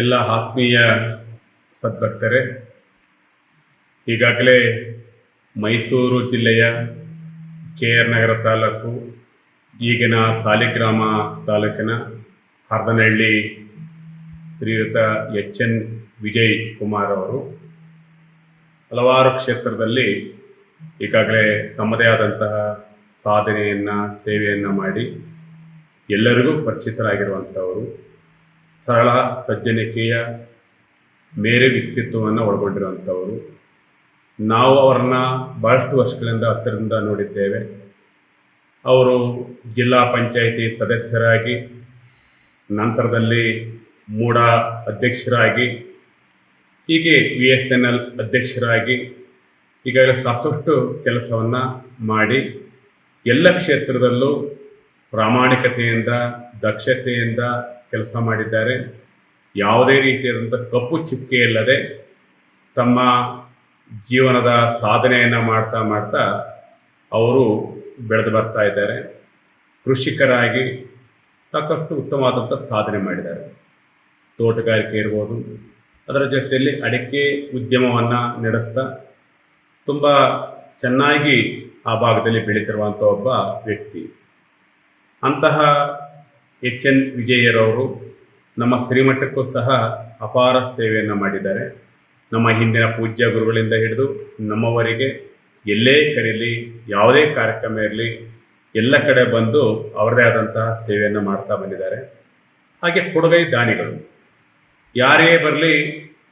ಎಲ್ಲ ಆತ್ಮೀಯ ಸದ್ಭಕ್ತರೇ, ಈಗಾಗಲೇ ಮೈಸೂರು ಜಿಲ್ಲೆಯ ಕೆ ಆರ್ ನಗರ ತಾಲೂಕು, ಈಗಿನ ಸಾಲಿಗ್ರಾಮ ತಾಲೂಕಿನ ಹರದನಹಳ್ಳಿ ಶ್ರೀಯುತ ಎಚ್ ಎನ್ ವಿಜಯ್ ಕುಮಾರ್ ಅವರು ಹಲವಾರು ಕ್ಷೇತ್ರದಲ್ಲಿ ಈಗಾಗಲೇ ತಮ್ಮದೇ ಆದಂತಹ ಸಾಧನೆಯನ್ನು, ಸೇವೆಯನ್ನು ಮಾಡಿ ಎಲ್ಲರಿಗೂ ಪರಿಚಿತರಾಗಿರುವಂಥವರು. ಸರಳ, ಸಜ್ಜನಿಕೆಯ ಮೇರೆ ವ್ಯಕ್ತಿತ್ವವನ್ನು ಒಳಗೊಂಡಿರುವಂಥವರು. ನಾವು ಅವರನ್ನ ಬಹಳಷ್ಟು ವರ್ಷಗಳಿಂದ ಹತ್ತಿರದಿಂದ ನೋಡಿದ್ದೇವೆ. ಅವರು ಜಿಲ್ಲಾ ಪಂಚಾಯಿತಿ ಸದಸ್ಯರಾಗಿ, ನಂತರದಲ್ಲಿ ಮೂಡ ಅಧ್ಯಕ್ಷರಾಗಿ, ಹೀಗೆ ವಿ ಎಸ್ ಎನ್ ಎಲ್ ಅಧ್ಯಕ್ಷರಾಗಿ ಈಗಾಗಲೇ ಸಾಕಷ್ಟು ಕೆಲಸವನ್ನು ಮಾಡಿ ಎಲ್ಲ ಕ್ಷೇತ್ರದಲ್ಲೂ ಪ್ರಾಮಾಣಿಕತೆಯಿಂದ, ದಕ್ಷತೆಯಿಂದ ಕೆಲಸ ಮಾಡಿದ್ದಾರೆ. ಯಾವುದೇ ರೀತಿಯಾದಂಥ ಕಪ್ಪು ಚುಕ್ಕೆ ಇಲ್ಲದೆ ತಮ್ಮ ಜೀವನದ ಸಾಧನೆಯನ್ನು ಮಾಡ್ತಾ ಮಾಡ್ತಾ ಅವರು ಬೆಳೆದು ಬರ್ತಾ ಇದ್ದಾರೆ. ಕೃಷಿಕರಾಗಿ ಸಾಕಷ್ಟು ಉತ್ತಮವಾದಂಥ ಸಾಧನೆ ಮಾಡಿದ್ದಾರೆ. ತೋಟಗಾರಿಕೆ ಇರ್ಬೋದು, ಅದರ ಜೊತೆಯಲ್ಲಿ ಅಡಿಕೆ ಉದ್ಯಮವನ್ನು ನಡೆಸ್ತಾ ತುಂಬ ಚೆನ್ನಾಗಿ ಆ ಭಾಗದಲ್ಲಿ ಬೆಳೀತಿರುವಂಥ ಒಬ್ಬ ವ್ಯಕ್ತಿ. ಅಂತಹ ಎಚ್ ಎನ್ ವಿಜಯರವರು ನಮ್ಮ ಶ್ರೀಮಠಕ್ಕೂ ಸಹ ಅಪಾರ ಸೇವೆಯನ್ನು ಮಾಡಿದ್ದಾರೆ. ನಮ್ಮ ಹಿಂದಿನ ಪೂಜ್ಯ ಗುರುಗಳಿಂದ ಹಿಡಿದು ನಮ್ಮವರಿಗೆ ಎಲ್ಲೇ ಕರೀಲಿ, ಯಾವುದೇ ಕಾರ್ಯಕ್ರಮ ಇರಲಿ, ಎಲ್ಲ ಕಡೆ ಬಂದು ಅವರದೇ ಆದಂತಹ ಸೇವೆಯನ್ನು ಮಾಡ್ತಾ ಬಂದಿದ್ದಾರೆ. ಹಾಗೆ ಕೊಡುಗೈ ದಾನಿಗಳು, ಯಾರೇ ಬರಲಿ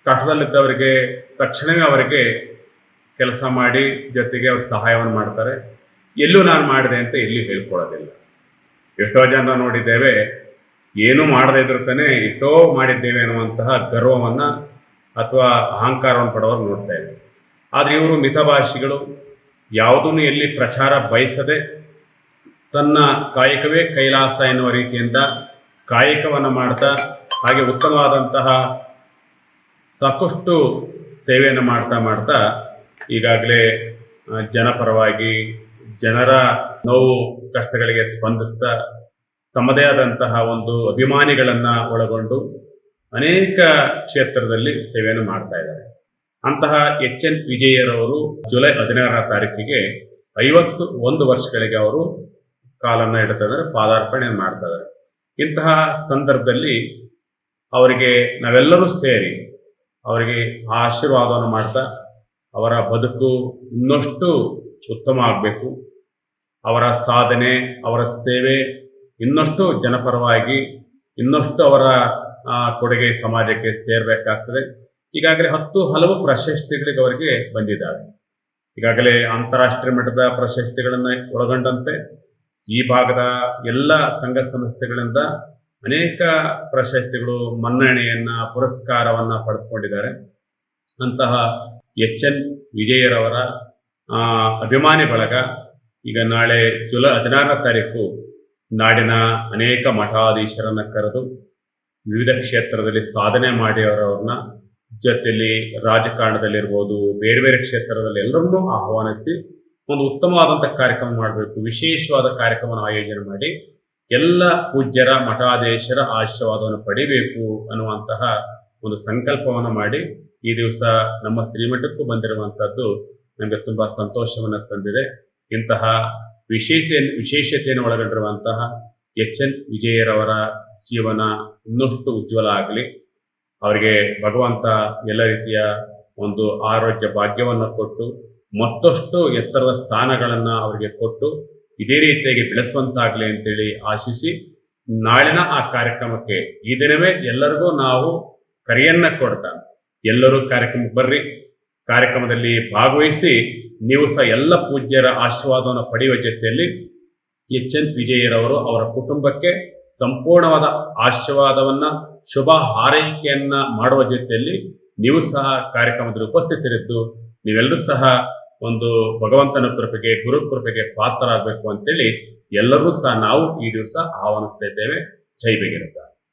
ಕಟ್ಟದಲ್ಲಿದ್ದವರಿಗೆ ತಕ್ಷಣವೇ ಅವರಿಗೆ ಕೆಲಸ ಮಾಡಿ ಜೊತೆಗೆ ಅವ್ರ ಸಹಾಯವನ್ನು ಮಾಡ್ತಾರೆ. ಎಲ್ಲೂ ನಾನು ಮಾಡಿದೆ ಅಂತ ಎಲ್ಲಿ ಹೇಳ್ಕೊಳ್ಳೋದಿಲ್ಲ. ಎಷ್ಟೋ ಜನ ನೋಡಿದ್ದೇವೆ, ಏನೂ ಮಾಡದೇ ಇದ್ರು ತಾನೇ ಎಷ್ಟೋ ಮಾಡಿದ್ದೇವೆ ಅನ್ನುವಂತಹ ಗರ್ವವನ್ನು ಅಥವಾ ಅಹಂಕಾರವನ್ನು ಪಡೋರು ನೋಡ್ತಾ ಇದ್ದೇವೆ ಆದರೆ ಇವರು ಮಿತಭಾಷಿಗಳು, ಯಾವುದನ್ನು ಎಲ್ಲಿ ಪ್ರಚಾರ ಬಯಸದೆ ತನ್ನ ಕಾಯಕವೇ ಕೈಲಾಸ ಎನ್ನುವ ರೀತಿಯಿಂದ ಕಾಯಕವನ್ನು ಮಾಡ್ತಾ, ಹಾಗೆ ಉತ್ತಮವಾದಂತಹ ಸಾಕಷ್ಟು ಸೇವೆಯನ್ನು ಮಾಡ್ತಾ ಮಾಡ್ತಾ ಈಗಾಗಲೇ ಜನಪರವಾಗಿ ಜನರ ನೋವು, ಕಷ್ಟಗಳಿಗೆ ಸ್ಪಂದಿಸ್ತಾ ತಮ್ಮದೇ ಆದಂತಹ ಒಂದು ಅಭಿಮಾನಿಗಳನ್ನು ಒಳಗೊಂಡು ಅನೇಕ ಕ್ಷೇತ್ರದಲ್ಲಿ ಸೇವೆಯನ್ನು ಮಾಡ್ತಾ ಇದ್ದಾರೆ. ಅಂತಹ ಎಚ್ ಎನ್ ವಿಜಯರವರು ಜುಲೈ ಹದಿನಾರನೇ ತಾರೀಕಿಗೆ ಐವತ್ತು ಒಂದು ವರ್ಷಗಳಿಗೆ ಅವರು ಕಾಲನ್ನು ಇಡ್ತಾ ಪಾದಾರ್ಪಣೆ ಮಾಡ್ತಾ ಇಂತಹ ಸಂದರ್ಭದಲ್ಲಿ ಅವರಿಗೆ ನಾವೆಲ್ಲರೂ ಸೇರಿ ಅವರಿಗೆ ಆಶೀರ್ವಾದವನ್ನು ಮಾಡ್ತಾ ಅವರ ಬದುಕು ಇನ್ನಷ್ಟು ಉತ್ತಮ ಆಗಬೇಕು. ಅವರ ಸಾಧನೆ, ಅವರ ಸೇವೆ ಇನ್ನಷ್ಟು ಜನಪರವಾಗಿ, ಇನ್ನಷ್ಟು ಅವರ ಕೊಡುಗೆ ಸಮಾಜಕ್ಕೆ ಸೇರಬೇಕಾಗ್ತದೆ. ಈಗಾಗಲೇ ಹತ್ತು ಹಲವು ಪ್ರಶಸ್ತಿಗಳಿಗೆ ಅವರಿಗೆ ಬಂದಿದ್ದಾರೆ. ಈಗಾಗಲೇ ಅಂತಾರಾಷ್ಟ್ರೀಯ ಮಟ್ಟದ ಪ್ರಶಸ್ತಿಗಳನ್ನು ಒಳಗೊಂಡಂತೆ ಈ ಭಾಗದ ಎಲ್ಲ ಸಂಘ ಸಂಸ್ಥೆಗಳಿಂದ ಅನೇಕ ಪ್ರಶಸ್ತಿಗಳು, ಮನ್ನಣೆಯನ್ನ, ಪುರಸ್ಕಾರವನ್ನ ಪಡೆದುಕೊಂಡಿದ್ದಾರೆ. ಅಂತಹ ಎಚ್ ಎನ್ ವಿಜಯರವರ ಅಭಿಮಾನಿ ಬಳಗ ಈಗ ನಾಳೆ ಜುಲೈ ಹದಿನಾರನೇ ತಾರೀಕು ನಾಡಿನ ಅನೇಕ ಮಠಾಧೀಶರನ್ನ ಕರೆದು ವಿವಿಧ ಕ್ಷೇತ್ರದಲ್ಲಿ ಸಾಧನೆ ಮಾಡಿಯವರವ್ರನ್ನ ಜೊತೆಯಲ್ಲಿ ರಾಜಕಾರಣದಲ್ಲಿರ್ಬೋದು, ಬೇರೆ ಬೇರೆ ಕ್ಷೇತ್ರದಲ್ಲಿ ಎಲ್ಲರನ್ನೂ ಆಹ್ವಾನಿಸಿ ಒಂದು ಉತ್ತಮವಾದಂಥ ಕಾರ್ಯಕ್ರಮ ಮಾಡಬೇಕು, ವಿಶೇಷವಾದ ಕಾರ್ಯಕ್ರಮವನ್ನು ಆಯೋಜನೆ ಮಾಡಿ ಎಲ್ಲ ಪೂಜ್ಯರ, ಮಠಾಧೀಶರ ಆಶೀರ್ವಾದವನ್ನು ಪಡಿಬೇಕು ಅನ್ನುವಂತಹ ಒಂದು ಸಂಕಲ್ಪವನ್ನು ಮಾಡಿ ಈ ದಿವಸ ನಮ್ಮ ಶ್ರೀಮಠಕ್ಕೂ ಬಂದಿರುವಂಥದ್ದು ನಮಗೆ ತುಂಬ ಸಂತೋಷವನ್ನು ತಂದಿದೆ. ಇಂತಹ ವಿಶೇಷತೆ, ವಿಶೇಷತೆಯನ್ನು ಒಳಗೊಂಡಿರುವಂತಹ ಎಚ್ ಎನ್ ವಿಜಯರವರ ಜೀವನ ಇನ್ನಷ್ಟು ಉಜ್ವಲ ಆಗಲಿ. ಅವರಿಗೆ ಭಗವಂತ ಎಲ್ಲ ರೀತಿಯ ಒಂದು ಆರೋಗ್ಯ ಭಾಗ್ಯವನ್ನು ಕೊಟ್ಟು, ಮತ್ತಷ್ಟು ಎತ್ತರದ ಸ್ಥಾನಗಳನ್ನು ಅವರಿಗೆ ಕೊಟ್ಟು, ಇದೇ ರೀತಿಯಾಗಿ ಬೆಳೆಸುವಂತಾಗಲಿ ಅಂತೇಳಿ ಆಶಿಸಿ, ನಾಳಿನ ಆ ಕಾರ್ಯಕ್ರಮಕ್ಕೆ ಈ ದಿನವೇ ಎಲ್ಲರಿಗೂ ನಾವು ಕರೆಯನ್ನ ಕೊಡ್ತಾ ಎಲ್ಲರೂ ಕಾರ್ಯಕ್ರಮಕ್ಕೆ ಬರ್ರಿ. ಕಾರ್ಯಕ್ರಮದಲ್ಲಿ ಭಾಗವಹಿಸಿ ನೀವು ಸಹ ಎಲ್ಲ ಪೂಜ್ಯರ ಆಶೀರ್ವಾದವನ್ನು ಪಡೆಯುವ ಜೊತೆಯಲ್ಲಿ ಎಚ್ ಎನ್ ವಿಜಯರವರು ಅವರ ಕುಟುಂಬಕ್ಕೆ ಸಂಪೂರ್ಣವಾದ ಆಶೀರ್ವಾದವನ್ನು, ಶುಭ ಹಾರೈಕೆಯನ್ನ ಮಾಡುವ ಜೊತೆಯಲ್ಲಿ ನೀವು ಸಹ ಕಾರ್ಯಕ್ರಮದಲ್ಲಿ ಉಪಸ್ಥಿತರಿದ್ದು, ನೀವೆಲ್ಲರೂ ಸಹ ಒಂದು ಭಗವಂತನ ಕೃಪೆಗೆ, ಗುರು ಕೃಪೆಗೆ ಪಾತ್ರರಾಗಬೇಕು ಅಂತೇಳಿ ಎಲ್ಲರೂ ಸಹ ನಾವು ಈ ದಿವಸ ಆಹ್ವಾನಿಸ್ತಾ ಇದ್ದೇವೆ. ಜೈ ಬೇಗಿರುತ್ತಾರೆ